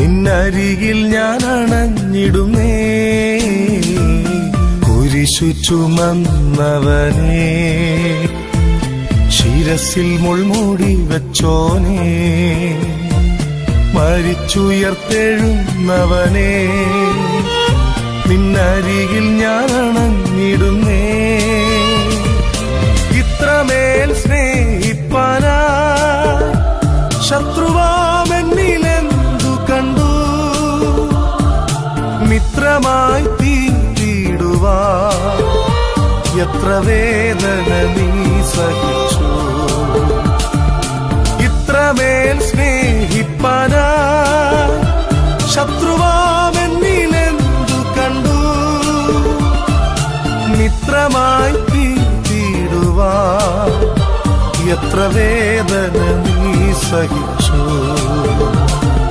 നിന്നരികിൽ ഞാൻ അണഞ്ഞിടുന്നേ കുരിശു ചുമന്നവനേ ശിരസിൽ മുൾമൂടി വെച്ചോനേ. മരിച്ചുയർത്തെഴുന്നവനേ നിന്നരികിൽ ഞാൻ അണഞ്ഞിടുന്നേ ഇത്രമേൽ സ്നേഹിപ്പാനാ ശത്രുവാമെന്നിലെന്തു മിത്രമായി തീണ്ടിടുവാ. എത്ര വേദന നീ സഹിച്ചു. ഇത്രമേൽ സ്നേഹിപ്പനാ ശത്രുവാമെന്നിലെന്തു കണ്ടു? മിത്രമായി തീണ്ടിടുവാ. എത്ര വേദന നീ സഹിച്ചു.